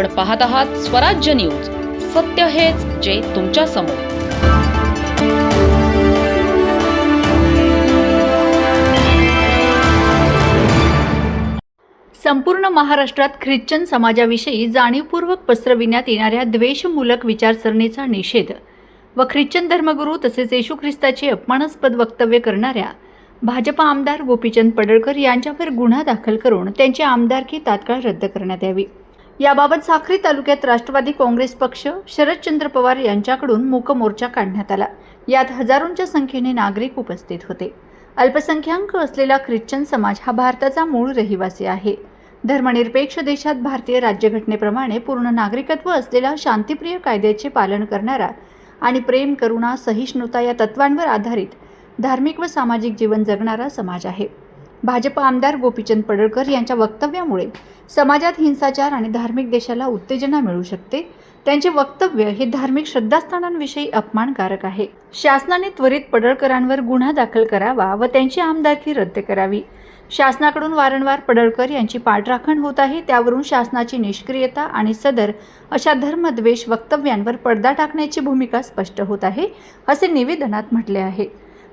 आपण पाहत आहात स्वराज्य न्यूज. सत्य हेच जे तुमच्यासमोर. संपूर्ण महाराष्ट्रात ख्रिश्चन समाजाविषयी जाणीवपूर्वक पसरविण्यात येणाऱ्या द्वेषमूलक विचारसरणीचा निषेध. व ख्रिश्चन धर्मगुरू तसेच येशू ख्रिस्ताचे अपमानास्पद वक्तव्य करणाऱ्या भाजपा आमदार गोपीचंद पडळकर यांच्यावर गुन्हा दाखल करून त्यांची आमदारकी तात्काळ रद्द करण्यात यावी. याबाबत साक्री तालुक्यात राष्ट्रवादी काँग्रेस पक्ष शरदचंद्र पवार यांच्याकडून मूक मोर्चा काढण्यात आला. यात हजारोंच्या संख्येने नागरिक उपस्थित होते. अल्पसंख्याक असलेला ख्रिश्चन समाज हा भारताचा मूळ रहिवासी आहे. धर्मनिरपेक्ष देशात भारतीय राज्यघटनेप्रमाणे पूर्ण नागरिकत्व असलेला शांतिप्रिय कायद्याचे पालन करणारा आणि प्रेम करुणा सहिष्णुता या तत्वांवर आधारित धार्मिक व सामाजिक जीवन जगणारा समाज आहे. भाजप आमदार गोपीचंद पडळकर यांच्या वक्तव्यामुळे समाजात हिंसाचार आणि धार्मिक देशाला उत्तेजना मिळू शकते. त्यांचे वक्तव्य हे धार्मिक श्रद्धास्थानांविषयी अपमानकारक आहे. शासनाने त्वरित पडळकरांवर गुन्हा दाखल करावा व त्यांची आमदारकी रद्द करावी. शासनाकडून वारंवार पडळकर यांची पाठराखण होत आहे त्यावरून शासनाची निष्क्रियता आणि सदर अशा धर्मद्वेष वक्तव्यांवर पडदा टाकण्याची भूमिका स्पष्ट होत आहे असे निवेदनात म्हटले आहे.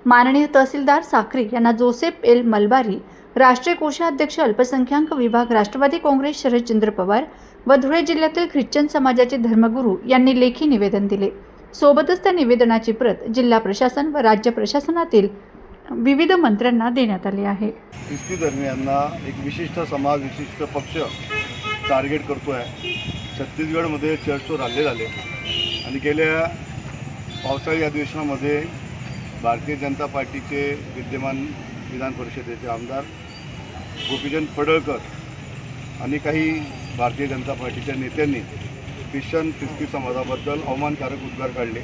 माननीय तहसीलदार साखरे यांना जोसेफ एल मलबारी राष्ट्रीय कोषाध्यक्ष अल्पसंख्याक विभाग राष्ट्रवादी काँग्रेस शरदचंद्र पवार व धुळे जिल्ह्यातील ख्रिश्चन समाजाचे धर्मगुरू यांनी लेखी निवेदन दिले. सोबतच त्या निवेदनाची प्रत जिल्हा प्रशासन व राज्य प्रशासनातील विविध मंत्र्यांना देण्यात आली आहे. ख्रिस्ती धर्मियांना एक विशिष्ट समाज विशिष्ट पक्ष टार्गेट करतो आहे छत्तीसगडमध्ये चर्चवर हल्ले झाले आणि गेल्या पावसाळी अधिवेशनामध्ये भारतीय जनता पार्टीचे विद्यमान विधान परिषदेचे आमदार गोपीचंद पडळकर आणि काही भारतीय जनता पार्टीच्या नेत्यांनी ख्रिश्चन ख्रिस्ती समाजाबद्दल अवमानकारक उद्गार काढले.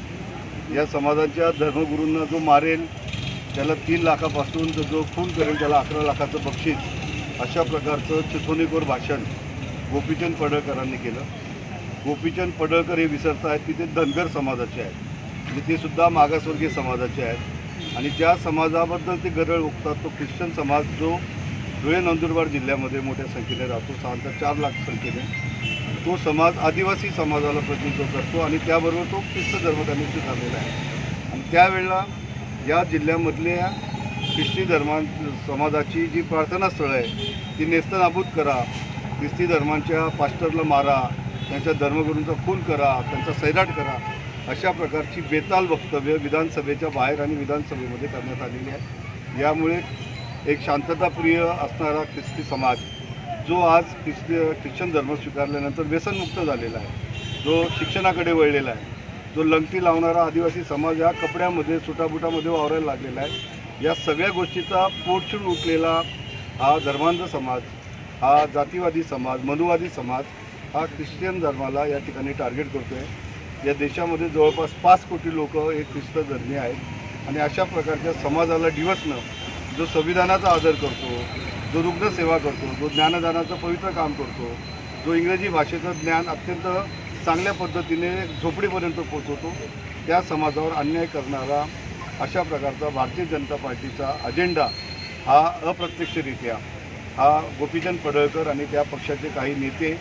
या समाजाच्या धर्मगुरूंना जो मारेल त्याला तीन लाखापासून तर जो खून करेल त्याला अकरा लाखाचं बक्षीस अशा प्रकारचं चिथोनीखोर भाषण गोपीचंद पडळकरांनी केलं. गोपीचंद पडळकर हे विसरत आहेत की ते धनगर समाजाचे आहेत. म्हणजे ते सुद्धा मागासवर्गीय समाजाचे आहेत. आणि ज्या समाजाबद्दल ते गरळ उगतात तो ख्रिश्चन समाज जो धुळे नंदुरबार जिल्ह्यामध्ये मोठ्या संख्येने राहतो साधारणतः चार लाख संख्येने तो समाज आदिवासी समाजाला प्रतिनिधित्व करतो आणि त्याबरोबर तो ख्रिस्त धर्मकांनी झालेला आहे. आणि त्यावेळेला या जिल्ह्यामधल्या ख्रिस्ती धर्मा समाजाची जी प्रार्थनास्थळं आहे ती नेस्तनाबूत करा ख्रिस्ती धर्मांच्या पास्टरला मारा त्यांच्या धर्मगुरूंचा खून करा त्यांचा सैराट करा अशा प्रकारची बेताल वक्तव्य विधानसभेच्या बाहेर आणि विधानसभेमध्ये करण्यात आलेली आहे. यामुळे एक शांतताप्रिय असणारा ख्रिस्ती समाज जो आज ख्रिस्ती ख्रिश्चन धर्म स्वीकारल्यानंतर व्यसनमुक्त झालेला आहे. जो शिक्षणाकडे वळलेला आहे. जो लंगटी लावणारा आदिवासी समाज या कपड्यामध्ये सुटाबुटामध्ये वावरायला लागलेला आहे. या सगळ्या गोष्टीचा पोटशून उठलेला हा धर्मांध समाज हा जातीवादी समाज मनुवादी समाज हा ख्रिश्चन धर्माला या ठिकाणी टार्गेट करतो आहे या देशामध्ये जवळपास पाच कोटी लोक हे ख्रिस्त धर्मी आहेत. आणि अशा प्रकारच्या समाजाला डिवसणं जो संविधानाचा आदर करतो जो रुग्णसेवा करतो जो ज्ञानदानाचं पवित्र काम करतो जो इंग्रजी भाषेचं ज्ञान अत्यंत चांगल्या पद्धतीने झोपडीपर्यंत पोचवतो त्या समाजावर अन्याय करणारा अशा प्रकारचा भारतीय जनता पार्टीचा अजेंडा हा अप्रत्यक्षरित्या हा गोपीचंद पडळकर आणि त्या पक्षाचे काही नेते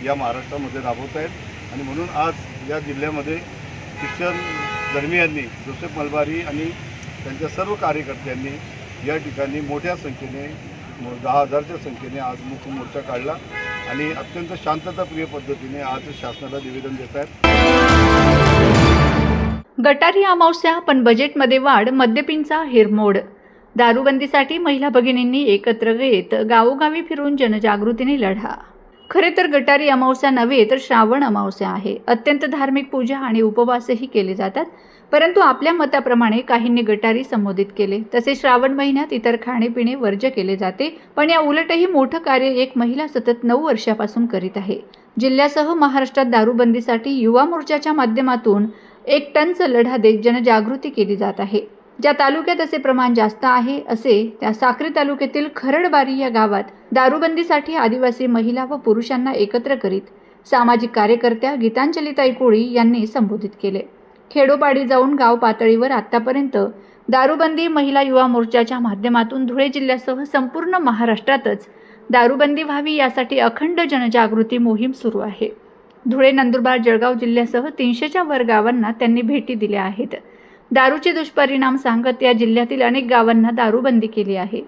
या महाराष्ट्रामध्ये राबवत आहेत. आणि म्हणून आज या जिल्ह्यामध्ये ख्रिश्चन धर्मियांनी जोसेफ मलबारी आणि त्यांच्या सर्व कार्यकर्त्यांनी या ठिकाणी मोठ्या संख्येने दहा हजारच्या संख्येने आज मुख मोर्चा काढला आणि अत्यंत शांतताप्रिय पद्धतीने आज शासनाला निवेदन देत आहेत. गटारी अमावस्या पण बजेटमध्ये वाढ मद्यपींचा हिरमोड. दारूबंदीसाठी महिला भगिनींनी एकत्र येत गावोगावी फिरून जनजागृतीने लढा. खरे तर गटारी अमावस्या नव्हे तर श्रावण अमावस्या आहे. अत्यंत धार्मिक पूजा आणि उपवासही केले जातात. परंतु आपल्या मताप्रमाणे काहींनी गटारी संबोधित केले. तसे श्रावण महिन्यात इतर खाणेपिणे वर्ज्य केले जाते. पण या उलटही मोठं कार्य एक महिला सतत नऊ वर्षापासून करीत आहे. जिल्ह्यासह महाराष्ट्रात दारूबंदीसाठी युवा मोर्चाच्या माध्यमातून एक टनचा लढा देत जनजागृती केली जात आहे. ज्या तालुक्यात असे प्रमाण जास्त आहे असे त्या साक्री तालुक्यातील खरडबारी या गावात दारूबंदीसाठी आदिवासी महिला व पुरुषांना एकत्र करीत सामाजिक कार्यकर्त्या गीतांजलीताई कोळी यांनी संबोधित केले. खेडोपाडी जाऊन गाव पातळीवर आत्तापर्यंत दारूबंदी महिला युवा मोर्चाच्या माध्यमातून धुळे जिल्ह्यासह संपूर्ण महाराष्ट्रातच दारूबंदी व्हावी यासाठी अखंड जनजागृती मोहीम सुरू आहे. धुळे नंदुरबार जळगाव जिल्ह्यासह तीनशेच्या वर गावांना त्यांनी भेटी दिल्या आहेत. दारूचे दुष्परिणाम सांगत या जिल्ह्यातील अनेक गावांना दारूबंदी केली आहे.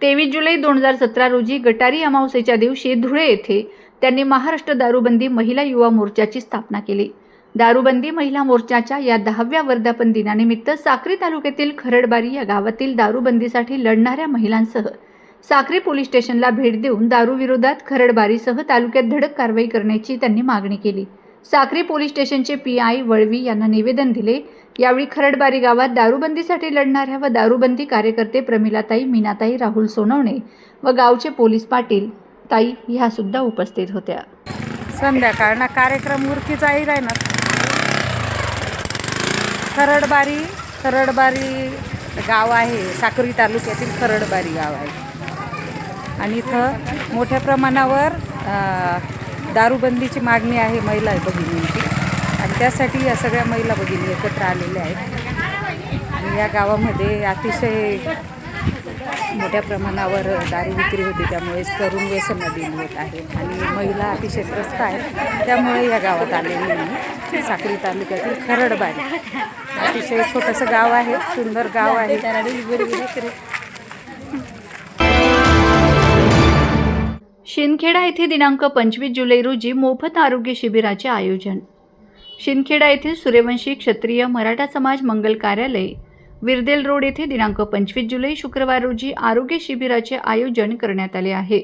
तेवीस जुलै दोन हजार सतरा रोजी गटारी अमावस्येच्या दिवशी धुळे येथे त्यांनी महाराष्ट्र दारूबंदी महिला युवा मोर्चाची स्थापना केली. दारूबंदी महिला मोर्चाच्या या दहाव्या वर्धापन दिनानिमित्त साक्री तालुक्यातील खरडबारी या गावातील दारूबंदीसाठी लढणाऱ्या महिलांसह साक्री पोलीस स्टेशनला भेट देऊन दारूविरोधात खरडबारीसह तालुक्यात धडक कारवाई करण्याची त्यांनी मागणी केली. साक्री पोलीस स्टेशनचे पी आय वळवी यांना निवेदन दिले. यावेळी खरडबारी गावात दारूबंदीसाठी लढणाऱ्या व दारूबंदी कार्यकर्ते प्रमिलाताई मीनाताई राहुल सोनवणे व गावचे पोलीस पाटील ताई ह्या सुद्धा उपस्थित होत्या. संध्याकाळ ना कार्यक्रम उरकीचाही राहणार खरडबारी खरडबारी गाव आहे साक्री तालुक्यातील खरडबारी गाव आहे. आणि इथं मोठ्या प्रमाणावर दारूबंदीची मागणी आहे महिला भगिनींची. आणि त्यासाठी या सगळ्या महिला भगिनी एकत्र आलेल्या आहेत. आणि या गावामध्ये अतिशय मोठ्या प्रमाणावर दारू विक्री होते. त्यामुळे तरुण व्यसनाधीन होत आहे. आणि महिला अतिशय त्रस्त आहेत. त्यामुळे या गावात आलेली मी साक्री तालुक्यातील खरडबाई. अतिशय छोटंसं गाव आहे. सुंदर गाव आहे. शिंदखेडा येथे दिनांक पंचवीस जुलै रोजी मोफत आरोग्य शिबिराचे आयोजन. शिंदखेडा येथील सूर्यवंशी क्षत्रिय मराठा समाज मंगल कार्यालय विरदेल रोड येथे दिनांक पंचवीस जुलै शुक्रवार रोजी आरोग्य शिबिराचे आयोजन करण्यात आले आहे.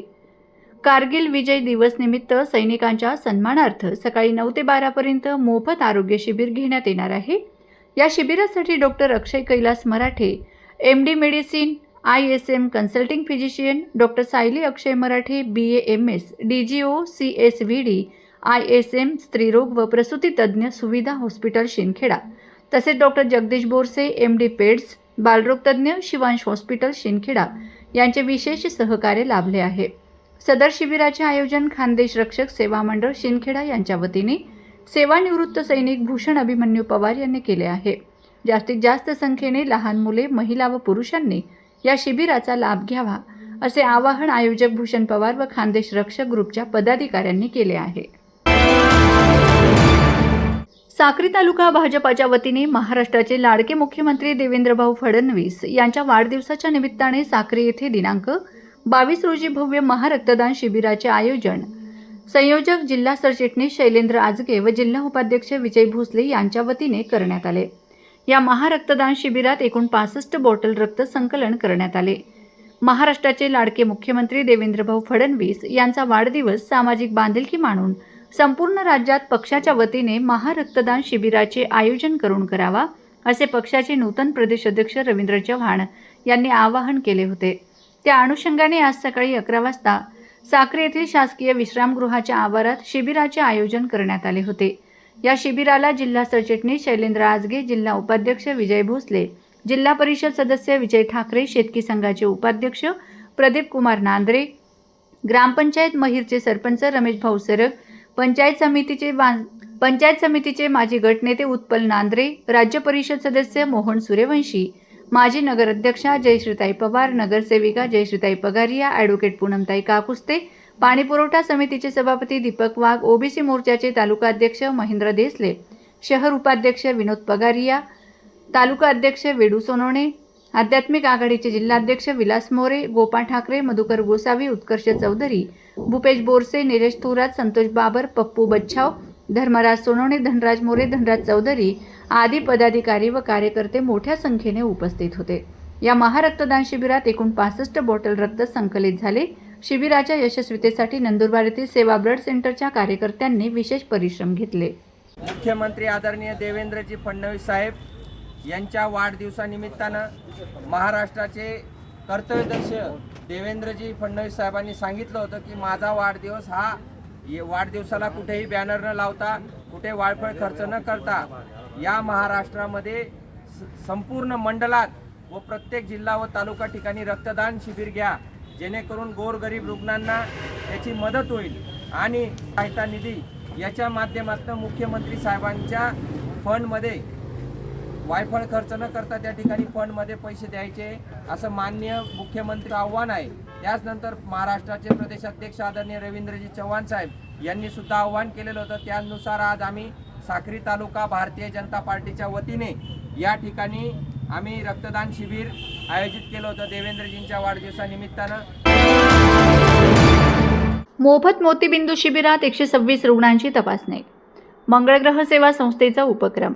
कारगिल विजय दिवस निमित्त सैनिकांच्या सन्मानार्थ सकाळी नऊ ते बारापर्यंत मोफत आरोग्य शिबिर घेण्यात येणार आहे. या शिबिरासाठी doctor Akshay Kailas Marathe M D medicine I S M consulting physician doctor Sayali Akshay Marathe B A M S D G O C S V D I S M स्त्रीरोग व प्रसूतीतज्ञ सुविधा हॉस्पिटल शिंदखेडा. तसेच doctor Jagdish Borse M D peds बालरोगतज्ञ Shivansh hospital Shindkheda यांचे विशेष सहकार्य लाभले आहे. सदर शिबिराचे आयोजन खानदेश रक्षक सेवा मंडळ शिंदखेडा यांच्या वतीने सेवानिवृत्त सैनिक भूषण अभिमन्यू पवार यांनी केले आहे. जास्तीत जास्त संख्येने लहान मुले महिला व पुरुषांनी या शिबिराचा लाभ घ्यावा असे आवाहन आयोजक भूषण पवार व खानदेश रक्षक ग्रुपच्या पदाधिकाऱ्यांनी केले आहे. साक्री तालुका भाजपाच्या वतीने महाराष्ट्राचे लाडके मुख्यमंत्री देवेंद्रभाऊ फडणवीस यांच्या वाढदिवसाच्या निमित्ताने साक्री येथे दिनांक बावीस रोजी भव्य महारक्तदान शिबिराचे आयोजन. संयोजक जिल्हा सरचिटणीस शैलेंद्र आजगे व जिल्हा उपाध्यक्ष विजय भोसले यांच्या वतीने करण्यात आले. या महारक्तदान शिबिरात एकूण पासष्ट बॉटल रक्त संकलन करण्यात आले. महाराष्ट्राचे लाडके मुख्यमंत्री देवेंद्रभाऊ फडणवीस यांचा वाढदिवस सामाजिक बांधिलकी मानून संपूर्ण राज्यात पक्षाच्या वतीने महारक्तदान शिबिराचे आयोजन करून करावा असे पक्षाचे नूतन प्रदेश अध्यक्ष रवींद्र चव्हाण यांनी आवाहन केले होते. त्या अनुषंगाने आज सकाळी अकरा वाजता साक्री येथील शासकीय विश्रामगृहाच्या आवारात शिबिराचे आयोजन करण्यात आले होते. या शिबिराला जिल्हा सरचिटणीस शैलेंद्र आजगे जिल्हा उपाध्यक्ष विजय भोसले जिल्हा परिषद सदस्य विजय ठाकरे शेतकी संघाचे उपाध्यक्ष प्रदीप कुमार नांद्रे ग्रामपंचायत महिरचे सरपंच रमेश भाऊ सरग पंचायत समितीचे पंचायत समितीचे माजी गटनेते उत्पल नांद्रे राज्य परिषद सदस्य मोहन सूर्यवंशी माजी नगराध्यक्षा जयश्रीताई पवार नगरसेविका जयश्रीताई पगारिया ॲडव्होकेट पूनमताई काकुस्ते पाणीपुरवठा समितीचे सभापती दीपक वाघ ओबीसी मोर्चाचे तालुका अध्यक्ष महेंद्र देसले शहर उपाध्यक्ष विनोद पगारिया तालुका अध्यक्ष वेडू सोनवणे आध्यात्मिक आघाडीचे जिल्हाध्यक्ष विलास मोरे गोपाळ ठाकरे मधुकर गोसावी उत्कर्ष चौधरी भूपेश बोरसे निलेश थोरात संतोष बाबर पप्पू बच्छाव धर्मराज सोनवणे धनराज मोरे धनराज चौधरी आदी पदाधिकारी व कार्यकर्ते मोठ्या संख्येने उपस्थित होते. या महारक्तदान शिबिरात एकूण पासष्ट बॉटल रक्त संकलित झाले. शिबिराच्या यशस्वीतेसाठी नंदुरबार येथील सेवा ब्लड सेंटरच्या कार्यकर्त्यांनी विशेष परिश्रम घेतले. मुख्यमंत्री आदरणीय देवेंद्रजी फडणवीस साहेब यांच्या वाढदिवसानिमित्तानं महाराष्ट्राचे कर्तव्यदक्ष देवेंद्रजी फडणवीस साहेबांनी सांगितलं होतं की माझा वाढदिवस हा ये- वाढदिवसाला कुठेही बॅनर न लावता कुठे वाळफळ खर्च न करता या महाराष्ट्रामध्ये स- संपूर्ण मंडलात व प्रत्येक जिल्हा व तालुका ठिकाणी रक्तदान शिबिर घ्या. जेणेकरून गोरगरीब रुग्णांना याची मदत होईल. आणि सहायता निधी याच्या माध्यमातून मुख्यमंत्री साहेबांच्या फंडमध्ये वायफळ खर्च न करता त्या ठिकाणी फंडमध्ये पैसे द्यायचे असं मान्य मुख्यमंत्री आव्हान आहे. त्याचनंतर महाराष्ट्राचे प्रदेशाध्यक्ष आदरणीय रवींद्रजी चव्हाण साहेब यांनी सुद्धा आव्हान केलेलं होतं. त्यानुसार आज आम्ही साक्री तालुका भारतीय जनता पार्टीच्या वतीने या ठिकाणी आम्ही रक्तदान शिबिर आयोजित केलं होतं देवेंद्रजींच्या वाढदिवसानिमित्तानं. मोफत मोतीबिंदू शिबिरात एकशे सव्वीस रुग्णांची तपासणी. मंगळग्रह सेवा संस्थेचा उपक्रम.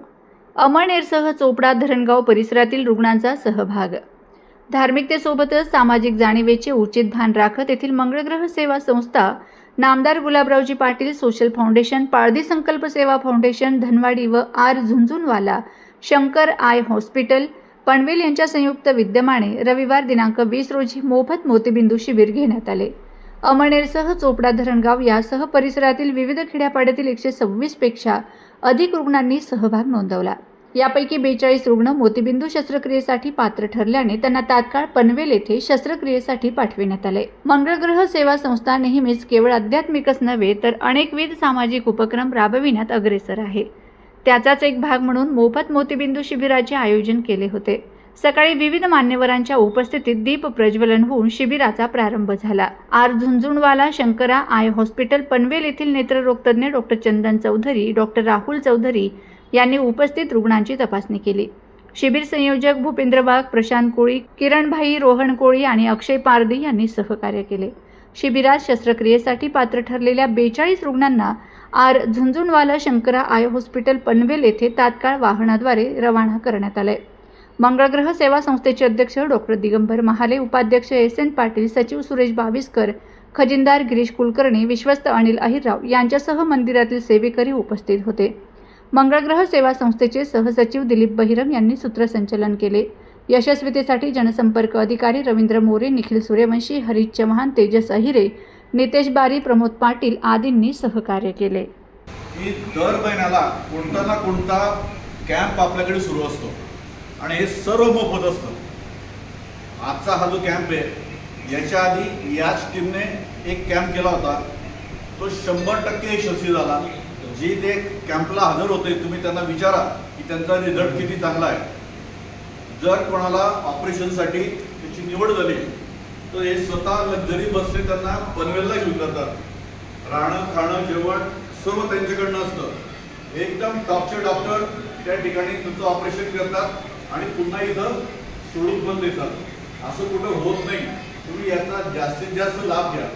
अमळनेरसह चोपडा धरणगाव परिसरातील रुग्णांचा सहभाग. धार्मिकतेसोबतच सामाजिक जाणीवेचे उचित भान राखत येथील मंगळग्रह सेवा संस्था नामदार Gulabraoji Patil social foundation Paldi Sankalp Seva foundation Dhanwadi व R Jhunjhunwala Shankar eye hospital Panvel यांच्या संयुक्त विद्यमाने रविवार दिनांक वीस रोजी मोफत मोतीबिंदू शिबिर घेण्यात आले. अमळनेरसह चोपडा धरणगाव यासह परिसरातील विविध खेड्यापाड्यातील एकशे सव्वीसपेक्षा अधिक रुग्णांनी सहभाग नोंदवला. यापैकी बेचाळीस रुग्ण मोतीबिंदू शस्त्रक्रियेसाठी पात्र ठरल्याने त्यांना तात्काळ पनवेल येथे शस्त्रक्रियेसाठी पाठविण्यात आले. मंगळग्रह सेवा संस्था नेहमीच केवळ आध्यात्मिकच नव्हे तर अनेकविध सामाजिक उपक्रम राबविण्यात अग्रेसर आहे. त्याचाच एक भाग म्हणून मोफत मोतीबिंदू शिबिराचे आयोजन केले होते. सकाळी विविध मान्यवरांच्या उपस्थितीत दीप प्रज्वलन होऊन शिबिराचा प्रारंभ झाला. R Jhunjhunwala Shankara eye hospital Panvel येथील नेत्ररोगतज्ञ डॉक्टर चंदन चौधरी डॉक्टर राहुल चौधरी यांनी उपस्थित रुग्णांची तपासणी केली. शिबिर संयोजक भूपेंद्र वाघ प्रशांत कोळी किरणभाई रोहन कोळी आणि अक्षय पारदी यांनी सहकार्य केले. शिबिरात शस्त्रक्रियेसाठी पात्र ठरलेल्या बेचाळीस रुग्णांना R Jhunjhunwala Shankara eye hospital Panvel येथे तात्काळ वाहनाद्वारे रवाना करण्यात आले मंगळग्रह सेवा संस्थेचे अध्यक्ष डॉक्टर दिगंबर महाले उपाध्यक्ष एस एन पाटील सचिव सुरेश बाविस्कर खजिनदार गिरीश कुलकर्णी विश्वस्त अनिल अहिरराव यांच्यासह मंदिरातील सेवेकरी उपस्थित होते. मंगळग्रह सेवा संस्थेचे सहसचिव दिलीप बहिरम यांनी सूत्रसंचलन केले. यशस्वीतेसाठी जनसंपर्क अधिकारी रवींद्र मोरे निखिल सूर्यवंशी हरीश चव्हाण तेजस अहिरे नितेश बारी प्रमोद पाटील आदींनी सहकार्य केले. की दर महिन्याला कोणता ना कोणता कॅम्प आपल्याकडे सुरू असतो आणि हे सर्व मोफत असतं. आजचा हा जो कॅम्प आहे याच्या आधी याच टीमने एक कॅम्प केला होता. तो शंभर टक्के यशस्वी झाला. जी ते कॅम्पला हजर होते तुम्ही त्यांना विचारा की त्यांचा रिझल्ट किती चांगला आहे. जर कोणाला ऑपरेशनसाठी त्याची निवड झाली तर हे स्वतः लक्झरी बसने त्यांना पनवेलला घेऊन जातात. राहणं खाणं जेवण सर्व त्यांच्याकडनं असतं. एकदम टॉपचे डॉक्टर त्या ठिकाणी तुमचं ऑपरेशन करतात आणि पुन्हा इथं सोडून पण देतात. असं कुठं होत नाही. तुम्ही याचा जास्तीत जास्त लाभ घ्या.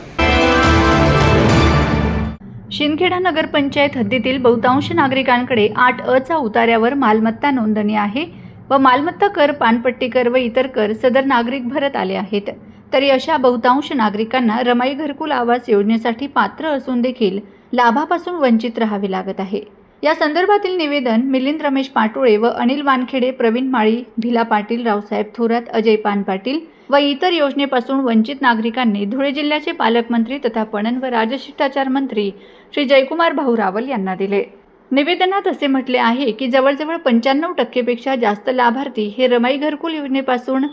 शिंदखेडा नगरपंचायत हद्दीतील बहुतांश नागरिकांकडे आठ अचा उतार्यावर मालमत्ता नोंदणी आहे. व मालमत्ता कर पानपट्टी कर व इतर कर सदर नागरिक भरत आले आहेत. तरी अशा बहुतांश नागरिकांना रमाई घरकुल आवास योजनेसाठी पात्र असून देखील लाभापासून वंचित राहावे लागत आहे. या संदर्भातील निवेदन मिलिंद रमेश पाटोळे व अनिल वानखेडे प्रवीण माळी भिला पाटील रावसाहेब थोरात अजय पान पाटील व इतर योजनेपासून वंचित नागरिकांनी धुळे जिल्ह्याचे पालकमंत्री तथा पणन व राजशिष्टाचार मंत्री श्री जयकुमार भाऊ रावल यांना दिले. निवेदनात असे म्हटले आहे की जवळजवळ पंच्याण्णव टक्केपेक्षा जास्त लाभार्थी हे रमाई घरकुल योजनेपासून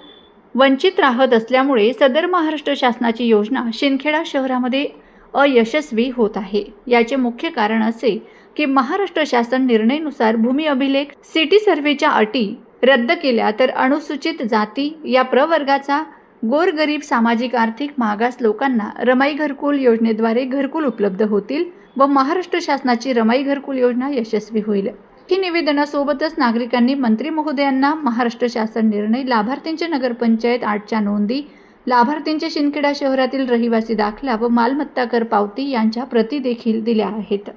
वंचित राहत असल्यामुळे सदर महाराष्ट्र शासनाची योजना शिंदखेडा शहरामध्ये अयशस्वी होत आहे. याचे मुख्य कारण असे की महाराष्ट्र शासन निर्णयनुसार भूमी अभिलेख सिटी सर्व्हेच्या अटी रद्द केल्या तर अनुसूचित जाती या प्रवर्गाचा गोरगरीब सामाजिक आर्थिक मागास लोकांना रमाई घरकुल योजनेद्वारे घरकुल उपलब्ध होतील. व महाराष्ट्र शासनाची रमाई घरकुल योजना यशस्वी होईल. ही निवेदनासोबतच नागरिकांनी मंत्री महोदयांना महाराष्ट्र शासन निर्णय लाभार्थींच्या नगरपंचायत आठच्या नोंदी लाभार्थींच्या शिंदखेडा शहरातील रहिवासी दाखला व मालमत्ता कर पावती यांच्या प्रती देखील दिल्या आहेत.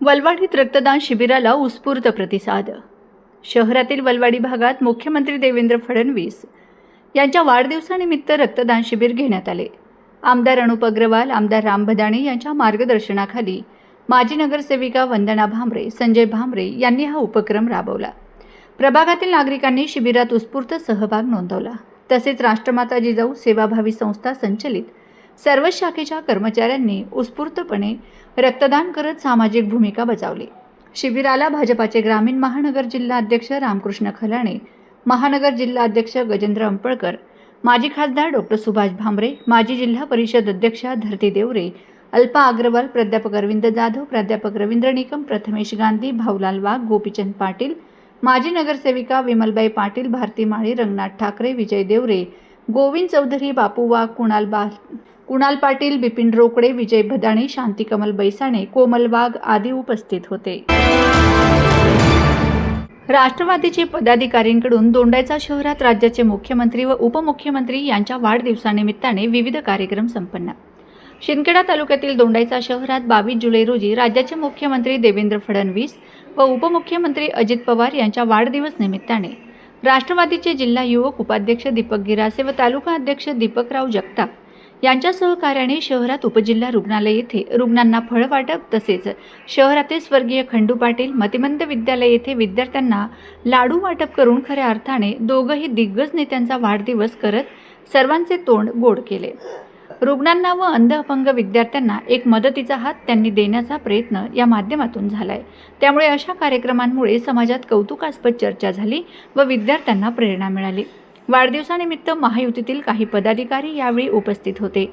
वलवाडीत रक्तदान शिबिराला उत्स्फूर्त प्रतिसाद. शहरातील वलवाडी भागात मुख्यमंत्री देवेंद्र फडणवीस यांच्या वाढदिवसानिमित्त रक्तदान शिबिर घेण्यात आले. आमदार अनुप अग्रवाल आमदार राम भदाणे यांच्या मार्गदर्शनाखाली माजी नगरसेविका वंदना भांबरे संजय भांबरे यांनी हा उपक्रम राबवला. प्रभागातील नागरिकांनी शिबिरात उत्स्फूर्त सहभाग नोंदवला. तसेच राष्ट्रमाता जिजाऊ सेवाभावी संस्था संचलित सर्व शाखेच्या कर्मचाऱ्यांनी उत्स्फूर्तपणे रक्तदान करत सामाजिक भूमिका बजावली. शिबिराला भाजपाचे ग्रामीण महानगर जिल्हा अध्यक्ष रामकृष्ण खलाणे महानगर जिल्हा अध्यक्ष गजेंद्र अंपळकर माजी खासदार डॉक्टर सुभाष भांबरे माजी जिल्हा परिषद अध्यक्षा धरती देवरे अल्पा अग्रवाल प्राध्यापक अरविंद जाधव प्राध्यापक रवींद्र निकम प्रथमेश गांधी भाऊलाल वाघ गोपीचंद पाटील माजी नगरसेविका विमलबाई पाटील भारती माळी रंगनाथ ठाकरे विजय देवरे गोविंद चौधरी बापू वाघ कुणाल बा कुणाल पाटील बिपिन रोकडे विजय भदाणे शांतिकमल बैसाणे कोमल वाघ आदी उपस्थित होते. राष्ट्रवादीचे पदाधिकाऱ्यांकडून दोंडायचा शहरात राज्याचे मुख्यमंत्री व उपमुख्यमंत्री यांच्या वाढदिवसानिमित्ताने विविध कार्यक्रम संपन्न. शिंदखेडा तालुक्यातील दोंडायचा शहरात बावीस जुलै रोजी राज्याचे मुख्यमंत्री देवेंद्र फडणवीस व उपमुख्यमंत्री अजित पवार यांच्या वाढदिवस निमित्ताने राष्ट्रवादीचे जिल्हा युवक उपाध्यक्ष दीपक गिरासे व तालुका अध्यक्ष दीपकराव जगताप यांच्या सहकार्याने शहरात उपजिल्हा रुग्णालय येथे रुग्णांना फळ वाटप तसेच शहरातील स्वर्गीय खंडू पाटील मतिमंद विद्यालय येथे विद्यार्थ्यांना लाडू वाटप करून खऱ्या अर्थाने दोघंही दिग्गज नेत्यांचा वाढदिवस करत सर्वांचे तोंड गोड केले. रुग्णांना व अंध अपंग विद्यार्थ्यांना एक मदतीचा हात त्यांनी देण्याचा प्रयत्न या माध्यमातून झालाय. त्यामुळे अशा कार्यक्रमांमुळे समाजात कौतुकास्पद चर्चा झाली व विद्यार्थ्यांना प्रेरणा मिळाली. वाढदिवसानिमित्त महायुतीतील काही पदाधिकारी यावेळी उपस्थित होते.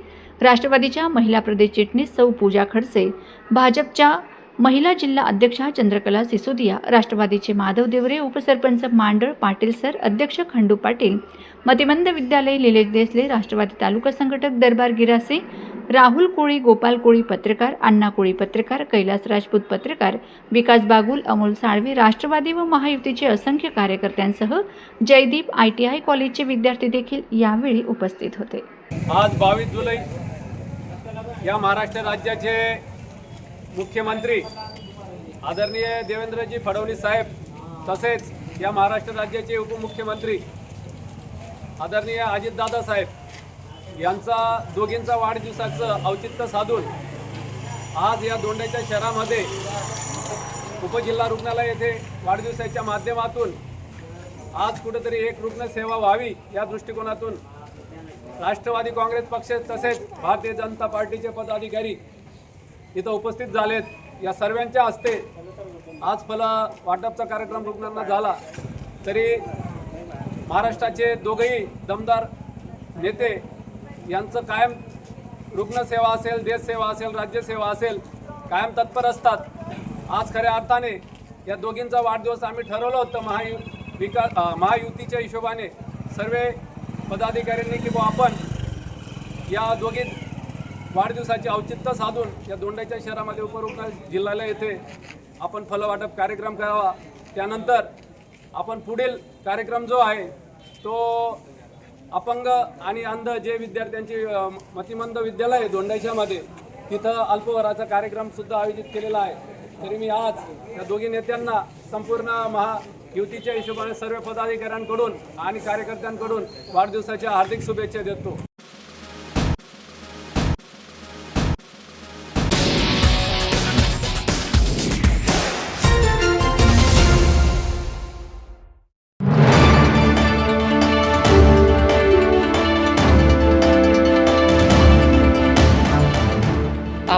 राष्ट्रवादीच्या महिला प्रदेश चिटणीस सौ पूजा खडसे भाजपच्या महिला जिल्हा अध्यक्षा चंद्रकला सिसोदिया राष्ट्रवादीचे माधव देवरे उपसरपंच मांडळ पाटील सर अध्यक्ष खंडू पाटील मतिमंद विद्यालय निलेश देसले राष्ट्रवादी तालुका संघटक दरबार गिरासे राहुल कोळी गोपाल कोळी पत्रकार अण्णा कोळी पत्रकार कैलास राजपूत पत्रकार विकास बागुल अमोल साळवी राष्ट्रवादी व महायुतीचे असंख्य कार्यकर्त्यांसह जयदीप आय टी आय कॉलेजचे विद्यार्थी देखील यावेळी उपस्थित होते. आज बावीस जुलै या महाराष्ट्र राज्याचे मुख्यमंत्री आदरणीय देवेंद्रजी फडणवीस साहेब तसेच या महाराष्ट्र राज्याचे उपमुख्यमंत्री आदरणीय अजितदादा साहेब यांचा दोघींचा वाढदिवसाचं औचित्य साधून आज या दोंड्याच्या शहरामध्ये उपजिल्हा रुग्णालय येथे वाढदिवसाच्या माध्यमातून आज कुठेतरी एक रुग्णसेवा व्हावी या दृष्टिकोनातून राष्ट्रवादी काँग्रेस पक्ष तसेच भारतीय जनता पार्टीचे पदाधिकारी इथं उपस्थित झालेत. या सर्वांच्या हस्ते आज फला वाटपचा कार्यक्रम रुग्णांना झाला. तरी महाराष्ट्राचे दोघंही दमदार नेते यांचं कायम रुग्णसेवा असेल देशसेवा असेल राज्यसेवा असेल कायम तत्पर असतात. आज खऱ्या अर्थाने या दोघींचा वाढदिवस आम्ही ठरवलं होतं. महायु विकास महायुतीच्या हिशोबाने सर्व पदाधिकाऱ्यांनी की आपण या दोघी वाढदिवसाचे औचित्य साधून या दोंडाच्या शहरामध्ये उपरुग्ण जिल्ह्याला येथे आपण फलवाटप कार्यक्रम करावा. त्यानंतर आपण पुढील कार्यक्रम जो आहे तो अपंग आणि अंध जे विद्यार्थ्यांची मतिमंद विद्यालय आहे दोंडाच्यामध्ये तिथं अल्पवराचा कार्यक्रमसुद्धा आयोजित केलेला आहे. तरी मी आज या दोघी नेत्यांना संपूर्ण महा युतीच्या हिशोबाने सर्व पदाधिकाऱ्यांकडून आणि कार्यकर्त्यांकडून वाढदिवसाच्या हार्दिक शुभेच्छा देतो.